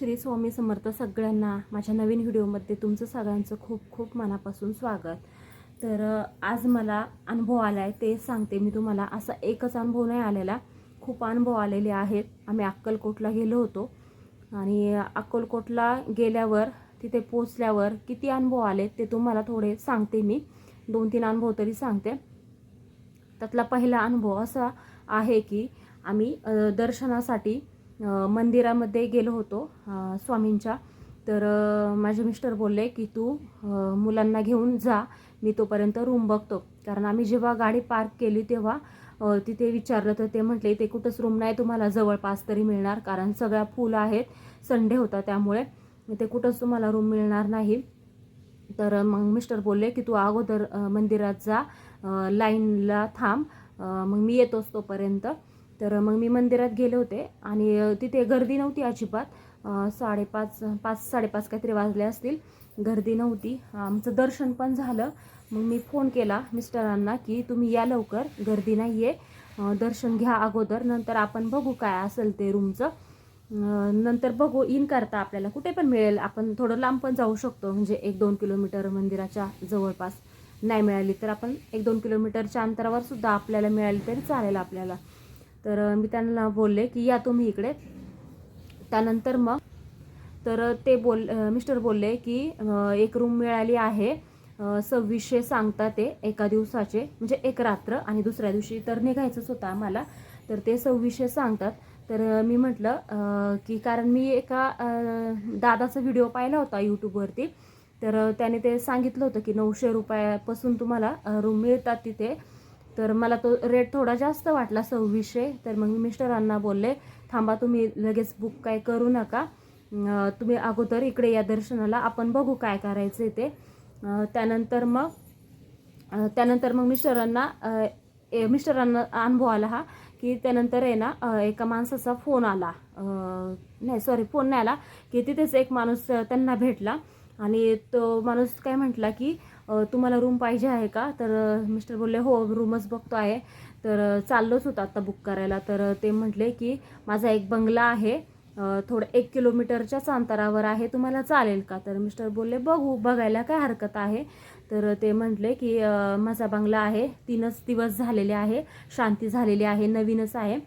श्री स्वामी समर्थ सगळ्यांना माझ्या नवीन व्हिडिओमध्ये तुमचं सगळ्यांचं खूप खूप मनापासून स्वागत. तर आज मला अनुभव आला आहे ते सांगते मी तुम्हाला. असा एकच अनुभव नाही आलेला. खूप अनुभव आलेले आहेत. आम्ही अक्कलकोटला गेलो होतो. आणि अक्कलकोटला गेल्यावर तिथे पोचल्यावर किती अनुभव आले ते तुम्हाला थोडे सांगते मी. दोन तीन अनुभव तरी सांगते. त्यातला पहिला अनुभव असा आहे की आम्ही दर्शनासाठी मंदिरामध्ये गेलो होतो स्वामींच्या. तर माझे मिस्टर बोलले की तू मुलांना घेऊन जा मी तोपर्यंत रूम बघतो. कारण आम्ही जेव्हा गाडी पार्क केली तेव्हा तिथे विचारलं तर ते म्हटले ते कुठंच रूम नाही तुम्हाला जवळपास तरी मिळणार कारण सगळ्या फुल आहेत संडे होता त्यामुळे. ते कुठंच तुम्हाला रूम मिळणार नाही. तर मग मिस्टर बोलले की तू अगोदर मंदिरात जा लाईनला थांब. मग मी येतोच तोपर्यंत. तर मग मी मंदिरात गेले होते आणि तिथे गर्दी नव्हती अजिबात. साडेपाच पाच साडेपाच काहीतरी वाजले असतील. गर्दी नव्हती. आमचं दर्शन पण झालं. मग मी फोन केला मिस्टरांना की तुम्ही या लवकर गर्दी नाही आहे दर्शन घ्या अगोदर नंतर आपण बघू काय असेल ते रूमचं. नंतर बघू इन करता आपल्याला कुठे पण मिळेल. आपण थोडं लांब पण जाऊ शकतो म्हणजे एक दोन किलोमीटर मंदिराच्या जवळपास. नाही मिळाली तर आपण एक दोन किलोमीटरच्या अंतरावर सुद्धा आपल्याला मिळाली तरी चालेल आपल्याला. तर मी त्यांना बोलले की या तुम्ही इकडे. त्यानंतर मग तर ते बोल मिस्टर बोलले की एक रूम मिळाली आहे सव्वीसशे सांगतात ते एका दिवसाचे म्हणजे एक रात्र आणि दुसऱ्या दिवशी. तर निघायचंच होतं आम्हाला. तर ते सव्वीसशे सांगतात. तर मी म्हटलं की कारण मी एका दादाचा व्हिडिओ पाहिला होता यूट्यूबवरती तर त्याने ते सांगितलं होतं की नऊशे रुपयापासून तुम्हाला रूम मिळतात तिथे. तर मला तो रेट थोडा जास्त वाटला सव्वीसशे. तर मग मी मिस्टरांना बोलले थांबा तुम्ही लगेच बुक काय करू नका. तुम्ही अगोदर इकडे या दर्शनाला आपण बघू काय करायचं ते. त्यानंतर मग त्यानंतर मग मिस्टरांना ए- मिस्टरांना अनुभव आला हा की त्यानंतर आहे ना एका माणसाचा फोन आला. नाही सॉरी फोन नाही आला की तिथेच एक माणूस त्यांना भेटला. आणि तो माणूस काय म्हटला की तुम्हाला रूम पाहिजे आहे का? तर मिस्टर बोलले हो रूमच बघतो आहे. तर चाललोच होतं आत्ता बुक करायला. तर ते म्हटले की माझा एक बंगला आहे. थोडं एक किलोमीटरच्याच अंतरावर आहे. तुम्हाला चालेल का? तर मिस्टर बोलले बघू बघायला काय हरकत आहे. तर ते म्हटले की माझा बंगला आहे. तीनच दिवस झालेले आहे. शांती झालेली आहे. नवीनच आहे.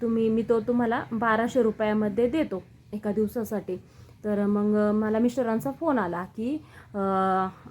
तुम्ही मी तो तुम्हाला बाराशे रुपयामध्ये देतो. एका दिवसासाठी. तर मग मला मिस्टरांचा फोन आला की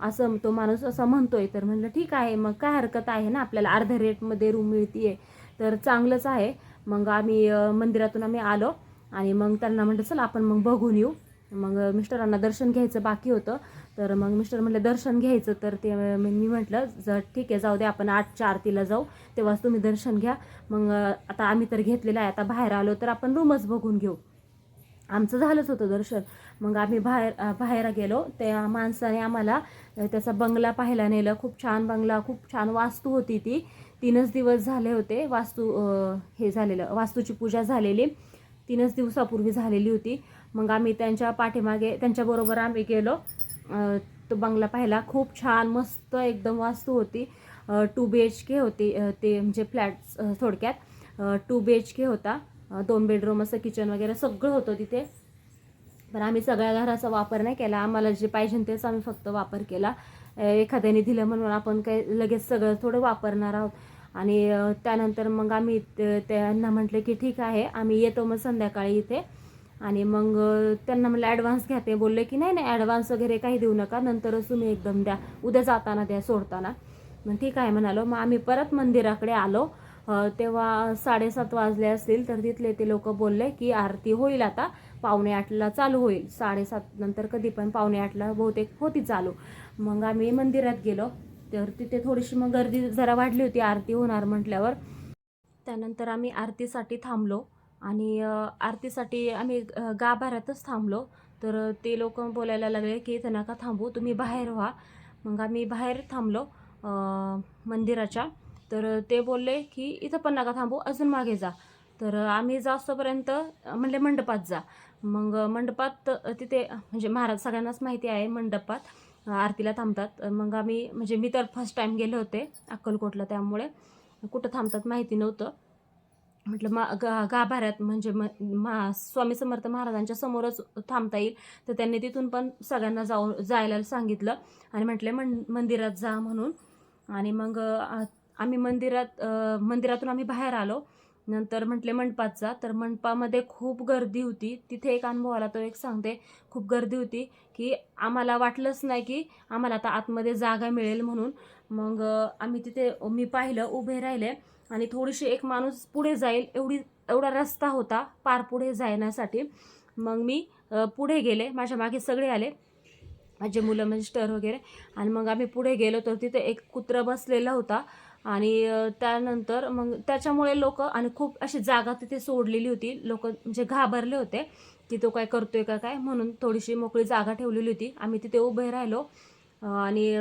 असं तो माणूस असं म्हणतोय. तर म्हणलं ठीक आहे मग काय हरकत आहे ना? आपल्याला अर्ध्या रेटमध्ये रूम मिळतीये. तर चांगलंच आहे. मग आम्ही मंदिरातून आम्ही आलो आणि मग त्यांना म्हटलं चला आपण मग बघून येऊ. मग मिस्टरांना दर्शन घ्यायचं बाकी होतं. तर मग मिस्टर म्हटलं दर्शन घ्यायचं. तर ते मी म्हटलं जर ठीक आहे जाऊ दे आपण आठच्या आरतीला जाऊ. तेव्हाच तुम्ही दर्शन घ्या. मग आता आम्ही तर घेतलेलं आहे. आता बाहेर आलो तर आपण रूमच बघून घेऊ. आमचं झालंच होतं दर्शन. मग आम्ही बाहेर बाहेर गेलो. त्या माणसाने आम्हाला त्याचा बंगला पाहायला नेलं. खूप छान बंगला खूप छान वास्तू होती ती. तीनच दिवस झाले होते वास्तू हे झालेलं वास्तूची पूजा झालेली. तीनच दिवसापूर्वी झालेली होती. मग आम्ही त्यांच्या पाठीमागे त्यांच्याबरोबर आम्ही गेलो. तो बंगला पाहिला खूप छान मस्त एकदम वास्तू होती. टू बी एच के होती ते म्हणजे फ्लॅट थोडक्यात. टू बी एच के होता. दोन बेडरूम असं किचन वगैरे सगळं होतं तिथे. पण आम्ही सगळ्या घराचा वापर नाही केला. आम्हाला जे पाहिजे तेच आम्ही फक्त वापर केला. एखाद्याने दिलं म्हणून आपण काही लगेच सगळं थोडं वापरणार आहोत. आणि त्यानंतर मग आम्ही ते- त्यांना म्हटलं की ठीक आहे आम्ही येतो मग संध्याकाळी इथे. आणि मग त्यांना म्हटलं ॲडव्हान्स घ्या. ते बोलले की नाही नाही ॲडव्हान्स वगैरे काही देऊ नका. नंतरच तुम्ही एकदम द्या. उद्या जाताना द्या सोडताना. मग ठीक आहे म्हणालो. मग आम्ही परत मंदिराकडे आलो. तेव्हा साडेसात वाजले असतील तर तिथले ते लोक बोलले की आरती होईल आता पावणे आठला चालू होईल. साडेसात नंतर कधी पण पावणे आठला बहुतेक होती चालू. मग आम्ही मंदिरात गेलो. तर तिथे थोडीशी मग गर्दी जरा वाढली होती आरती होणार म्हटल्यावर. त्यानंतर आम्ही आरतीसाठी थांबलो आणि आरतीसाठी आम्ही गाभाऱ्यातच थांबलो. तर ते लोक बोलायला लागले की इथं नका थांबू तुम्ही बाहेर व्हा. मग आम्ही बाहेर थांबलो मंदिराच्या. तर ते बोलले की इथं पण नका थांबू अजून मागे जा. तर आम्ही जास्तोपर्यंत अ, म्हणले मंडपात जा. मग मंडपात तिथे म्हणजे महाराज सगळ्यांनाच माहिती आहे मंडपात आरतीला थांबतात. मग आम्ही म्हणजे मी तर फर्स्ट टाईम गेले होते अक्कलकोटला त्यामुळे कुठं थांबतात माहिती नव्हतं. म्हटलं मा गा गाभाऱ्यात म्हणजे म मा स्वामी समर्थ महाराजांच्या समोरच थांबता येईल. तर त्यांनी तिथून पण सगळ्यांना जाऊ जायला सांगितलं आणि म्हटले मन मंदिरात जा म्हणून. आणि मग आम्ही मंदिरात मंदिरातून आम्ही बाहेर आलो. नंतर म्हटले मंडपात जा तर मंडपामध्ये खूप गर्दी होती. तिथे एक अनुभव आला तो एक सांगते. खूप गर्दी होती की आम्हाला वाटलंच नाही की आम्हाला आता आतमध्ये जागा मिळेल म्हणून. मग आम्ही तिथे मी पाहिलं उभे राहिले. आणि थोडीशी एक माणूस पुढे जाईल. एवढी एवढा रस्ता होता पार पुढे जाण्यासाठी. मग मी पुढे गेले. माझ्या मागे सगळे आले. माझे मुलं म्हणजे स्टर वगैरे. आणि मग आम्ही पुढे गेलो. तर तिथे एक कुत्रा बसलेला होता. आणि त्यानंतर मग त्याच्यामुळे लोक आणि खूप अशी जागा तिथे सोडलेली होती. लोक म्हणजे घाबरले होते की तो काय करतोय का काय म्हणून थोडीशी मोकळी जागा ठेवलेली होती. आम्ही तिथे उभे राहिलो. आणि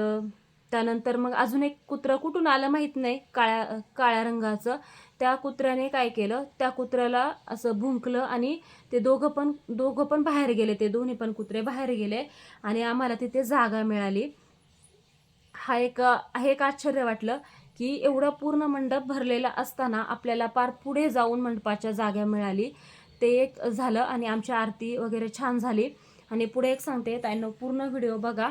त्यानंतर मग अजून एक कुत्रं कुठून आलं माहीत नाही काळ्या काळ्या रंगाचं. त्या कुत्र्याने काय केलं त्या कुत्र्याला असं भुंकलं आणि ते दोघं पण दोघं पण बाहेर गेले. ते दोन्ही पण कुत्रे बाहेर गेले आणि आम्हाला तिथे जागा मिळाली. हा एक हे एक आश्चर्य वाटलं की एवढा पूर्ण मंडप भरलेला असताना आपल्याला पार पुढे जाऊन मंडपाच्या जागा मिळाली. ते एक झालं आणि आमची आरती वगैरे छान झाली. आणि पुढे एक सांगते त्यांना पूर्ण व्हिडिओ बघा.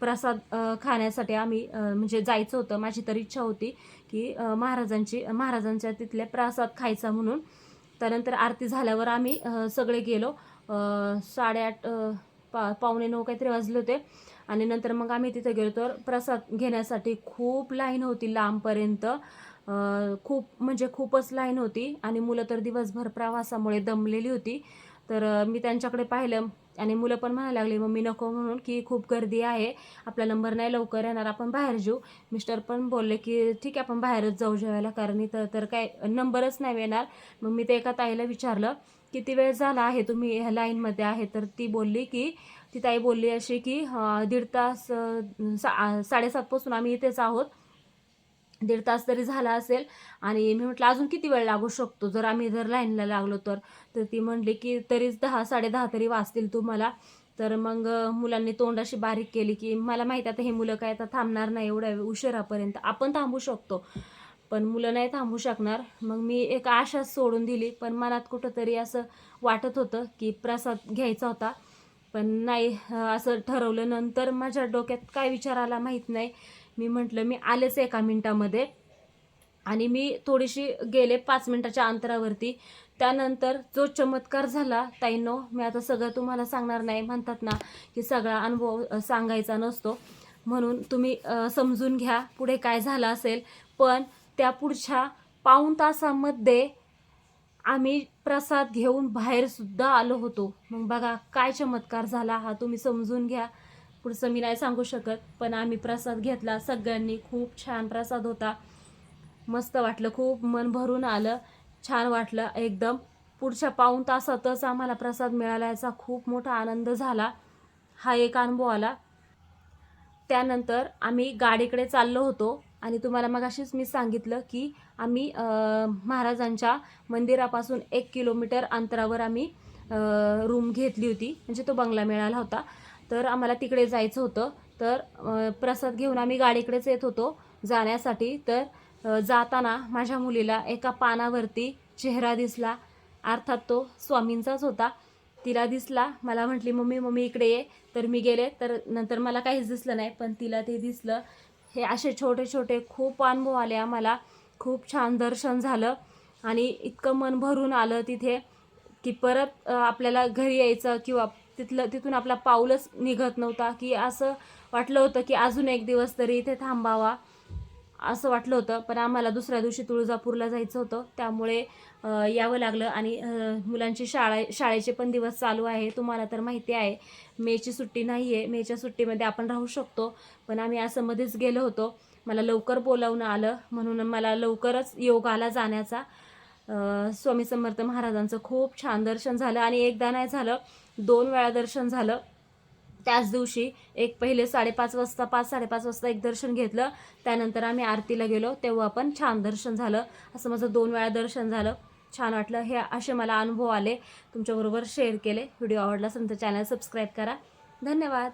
प्रसाद खाण्यासाठी आम्ही म्हणजे जायचं होतं. माझी तर इच्छा होती की महाराजांची महाराजांच्या तिथले प्रसाद खायचा म्हणून. त्यानंतर आरती झाल्यावर आम्ही सगळे गेलो. साडेआठ पा पावणे नऊ काहीतरी वाजले होते. आणि नंतर मग आम्ही तिथे गेलो तर प्रसाद घेण्यासाठी खूप लाईन होती लांबपर्यंत. खूप म्हणजे खूपच लाईन होती आणि मुलं तर दिवसभर प्रवासामुळे दमलेली होती. तर मी त्यांच्याकडे पाहिलं आणि मुलं पण म्हणायला लागली मम्मी नको म्हणून की खूप गर्दी आहे. आपला नंबर नाही लवकर येणार आपण बाहेर जेऊ. मिस्टर पण बोलले की ठीक आहे आपण बाहेरच जाऊ जेवायला कारण इथं तर काय नंबरच नाही येणार. मग मी ते एका ताईला विचारलं किती वेळ झाला आहे तुम्ही ह्या लाईनमध्ये आहे? तर ती बोलली की ती ताई बोलली अशी की दीड तास सा साडेसातपासून आम्ही इथेच आहोत. दीड तास तरी झाला असेल आणि मी म्हटलं अजून किती वेळ लागू शकतो? जर आम्ही जर लाईनला लागलो तर. तर ती म्हणली की तरीच दहा साडेदहा तरी वाचतील तुम्हाला. तर मग मुलांनी तोंड अशी बारीक केली की मला माहीत आता हे मुलं काय आता थांबणार नाही एवढ्या उशिरापर्यंत. आपण थांबू शकतो. पण मुलं नाही थांबू शकणार. मग मी एक आशाच सोडून दिली. पण मनात कुठंतरी असं वाटत होतं की प्रसाद घ्यायचा होता. पण नाही असं ठरवलं नंतर माझ्या डोक्यात काय विचार आला माहीत नाही. मी म्हटलं मी आलेच एका मिनटामध्ये. आणि मी थोडीशी गेले पाच मिनटाच्या अंतरावरती. त्यानंतर जो चमत्कार झाला ताईनो मी आता सगळं तुम्हाला सांगणार नाही. म्हणतात ना की सगळा अनुभव सांगायचा नसतो. म्हणून तुम्ही समजून घ्या पुढे काय झालं असेल. पण त्या पुढच्या पाऊण तासामध्ये आम्ही प्रसाद घेऊन बाहेर सुद्धा आलो होतो. मग बघा काय चमत्कार झाला हा तुम्ही समजून घ्या. पुढचं मी नाही सांगू शकत पण आम्ही प्रसाद घेतला. सगळ्यांनी खूप छान प्रसाद होता. मस्त वाटलं खूप मन भरून आलं. छान वाटलं एकदम. पुढच्या पाऊण तासातच आम्हाला प्रसाद मिळाला याचा खूप मोठा आनंद झाला. हा एक अनुभव आला. त्यानंतर आम्ही गाडीकडे चाललो होतो आणि तुम्हाला मगाशीच मी सांगितलं की आम्ही महाराजांच्या मंदिरापासून एक किलोमीटर अंतरावर आम्ही रूम घेतली होती. म्हणजे तो बंगला मिळाला होता. तर आम्हाला तिकडे जायचं होतं. तर प्रसाद घेऊन आम्ही गाडीकडेच येत होतो जाण्यासाठी. तर जाताना माझ्या मुलीला एका पानावरती चेहरा दिसला. अर्थात तो स्वामींचाच होता. तिला दिसला. मला म्हटली मम्मी मम्मी इकडे ये. तर मी गेले. तर नंतर मला काहीच दिसलं नाही पण तिला ते दिसलं. हे असे छोटे छोटे खूप अनुभव आले आम्हाला. खूप छान दर्शन झालं. आणि इतकं मन भरून आलं तिथे की परत आपल्याला घरी यायचं किंवा तिथलं तिथून आपला पाऊलच निघत नव्हता की असं वाटलं होतं की अजून एक दिवस तरी इथे थांबावा असं वाटलं होतं. पण आम्हाला दुसऱ्या दिवशी तुळजापूरला जायचं होतं. त्यामुळे यावं लागलं आणि मुलांची शाळा शाळेचे पण दिवस चालू आहे. तुम्हाला तर माहिती आहे मेची सुट्टी नाही आहे मेच्या सुट्टीमध्ये आपण राहू शकतो. पण आम्ही असं मध्येच गेलो होतो. मला लवकर बोलावणं आलं. म्हणून मला लवकरच योगाला जाण्याचा स्वामी समर्थ महाराजांचं खूप छान दर्शन झालं. आणि एकदा नाही झालं दोन वेळा दर्शन झालं. त्याच दिवशी एक पहिले साडेपाच वाजता पाच साडेपाच वाजता एक दर्शन घेतलं. त्यानंतर आम्ही आरतीला गेलो. तेव्हा पण छान दर्शन झालं. असं माझं दोन वेळा दर्शन झालं. छान वाटलं. हे असे मला अनुभव आले. तुमच्याबरोबर शेअर केले. व्हिडिओ आवडला असेल तर चॅनल सबस्क्राईब करा. धन्यवाद.